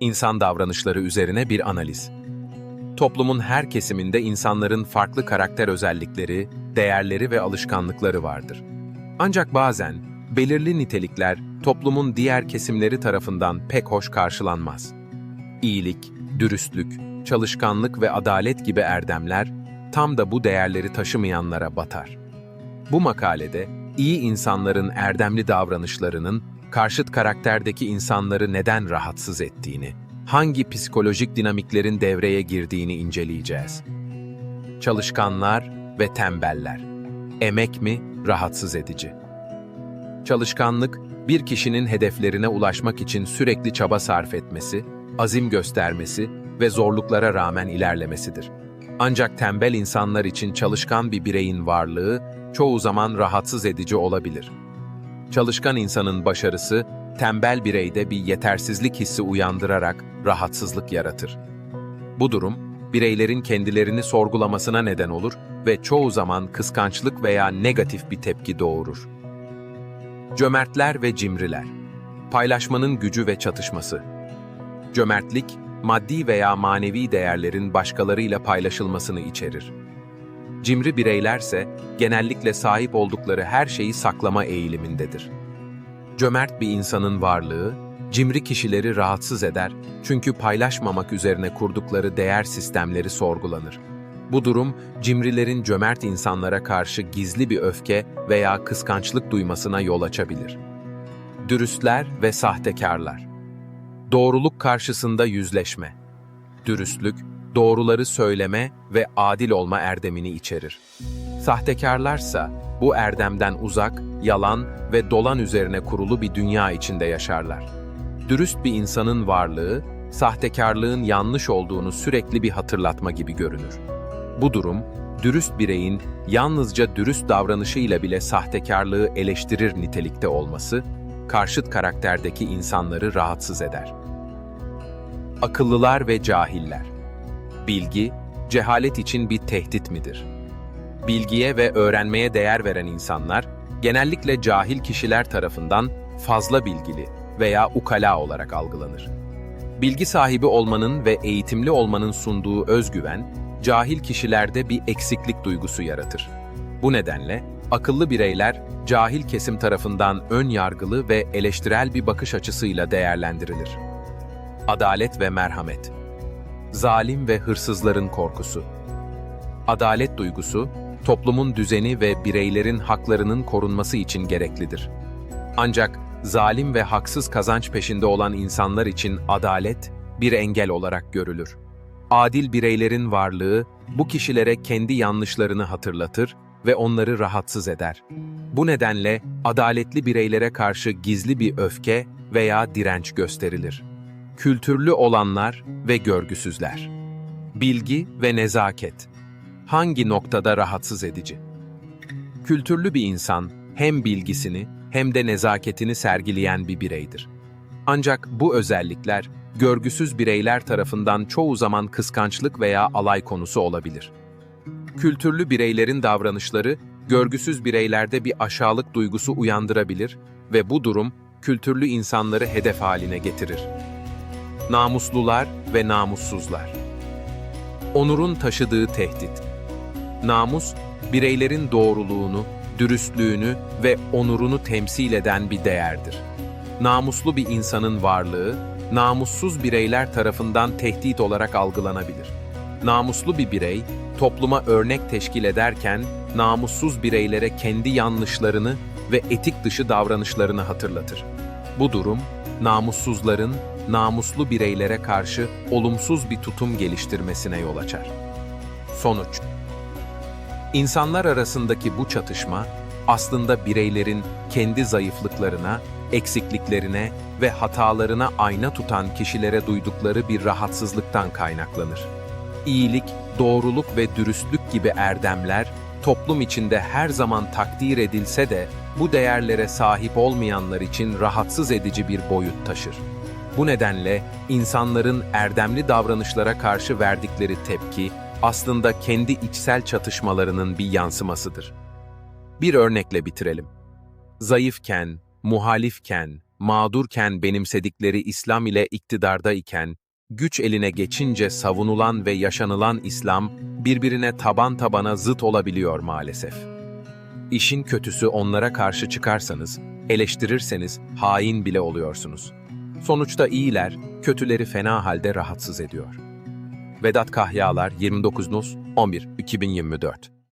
İnsan davranışları üzerine bir analiz. Toplumun her kesiminde insanların farklı karakter özellikleri, değerleri ve alışkanlıkları vardır. Ancak bazen belirli nitelikler toplumun diğer kesimleri tarafından pek hoş karşılanmaz. İyilik, dürüstlük, çalışkanlık ve adalet gibi erdemler tam da bu değerleri taşımayanlara batar. Bu makalede iyi insanların erdemli davranışlarının karşıt karakterdeki insanları neden rahatsız ettiğini, hangi psikolojik dinamiklerin devreye girdiğini inceleyeceğiz. Çalışkanlar ve tembeller. Emek mi, rahatsız edici? Çalışkanlık, bir kişinin hedeflerine ulaşmak için sürekli çaba sarf etmesi, azim göstermesi ve zorluklara rağmen ilerlemesidir. Ancak tembel insanlar için çalışkan bir bireyin varlığı çoğu zaman rahatsız edici olabilir. Çalışkan insanın başarısı, tembel bireyde bir yetersizlik hissi uyandırarak rahatsızlık yaratır. Bu durum, bireylerin kendilerini sorgulamasına neden olur ve çoğu zaman kıskançlık veya negatif bir tepki doğurur. Cömertler ve cimriler. Paylaşmanın gücü ve çatışması. Cömertlik, maddi veya manevi değerlerin başkalarıyla paylaşılmasını içerir. Cimri bireylerse genellikle sahip oldukları her şeyi saklama eğilimindedir. Cömert bir insanın varlığı, cimri kişileri rahatsız eder çünkü paylaşmamak üzerine kurdukları değer sistemleri sorgulanır. Bu durum, cimrilerin cömert insanlara karşı gizli bir öfke veya kıskançlık duymasına yol açabilir. Dürüstler ve sahtekarlar Doğruluk karşısında yüzleşme. Dürüstlük, doğruları söyleme ve adil olma erdemini içerir. Sahtekarlarsa bu erdemden uzak, yalan ve dolan üzerine kurulu bir dünya içinde yaşarlar. Dürüst bir insanın varlığı, sahtekarlığın yanlış olduğunu sürekli bir hatırlatma gibi görünür. Bu durum, dürüst bireyin yalnızca dürüst davranışıyla bile sahtekarlığı eleştirir nitelikte olması, karşıt karakterdeki insanları rahatsız eder. Akıllılar ve cahiller Bilgi, cehalet için bir tehdit midir? Bilgiye ve öğrenmeye değer veren insanlar, genellikle cahil kişiler tarafından fazla bilgili veya ukala olarak algılanır. Bilgi sahibi olmanın ve eğitimli olmanın sunduğu özgüven, cahil kişilerde bir eksiklik duygusu yaratır. Bu nedenle akıllı bireyler cahil kesim tarafından ön yargılı ve eleştirel bir bakış açısıyla değerlendirilir. Adalet ve merhamet Zalim ve hırsızların korkusu Adalet duygusu, toplumun düzeni ve bireylerin haklarının korunması için gereklidir. Ancak zalim ve haksız kazanç peşinde olan insanlar için adalet bir engel olarak görülür. Adil bireylerin varlığı bu kişilere kendi yanlışlarını hatırlatır ve onları rahatsız eder. Bu nedenle adaletli bireylere karşı gizli bir öfke veya direnç gösterilir. Kültürlü olanlar ve görgüsüzler. Bilgi ve nezaket. Hangi noktada rahatsız edici? Kültürlü bir insan hem bilgisini hem de nezaketini sergileyen bir bireydir. Ancak bu özellikler görgüsüz bireyler tarafından çoğu zaman kıskançlık veya alay konusu olabilir. Kültürlü bireylerin davranışları görgüsüz bireylerde bir aşağılık duygusu uyandırabilir ve bu durum kültürlü insanları hedef haline getirir. Namuslular ve namussuzlar. Onurun taşıdığı tehdit. Namus, bireylerin doğruluğunu, dürüstlüğünü ve onurunu temsil eden bir değerdir. Namuslu bir insanın varlığı, namussuz bireyler tarafından tehdit olarak algılanabilir. Namuslu bir birey, topluma örnek teşkil ederken, namussuz bireylere kendi yanlışlarını ve etik dışı davranışlarını hatırlatır. Bu durum, namussuzların namuslu bireylere karşı olumsuz bir tutum geliştirmesine yol açar. Sonuç İnsanlar arasındaki bu çatışma aslında bireylerin kendi zayıflıklarına, eksikliklerine ve hatalarına ayna tutan kişilere duydukları bir rahatsızlıktan kaynaklanır. İyilik, doğruluk ve dürüstlük gibi erdemler toplum içinde her zaman takdir edilse de bu değerlere sahip olmayanlar için rahatsız edici bir boyut taşır. Bu nedenle insanların erdemli davranışlara karşı verdikleri tepki aslında kendi içsel çatışmalarının bir yansımasıdır. Bir örnekle bitirelim. Zayıfken, muhalifken, mağdurken benimsedikleri İslam ile iktidarda iken, güç eline geçince savunulan ve yaşanılan İslam birbirine taban tabana zıt olabiliyor maalesef. İşin kötüsü onlara karşı çıkarsanız, eleştirirseniz hain bile oluyorsunuz. Sonuçta iyiler, kötüleri fena halde rahatsız ediyor. Vedat Kahyalar 29 Nus 11 2024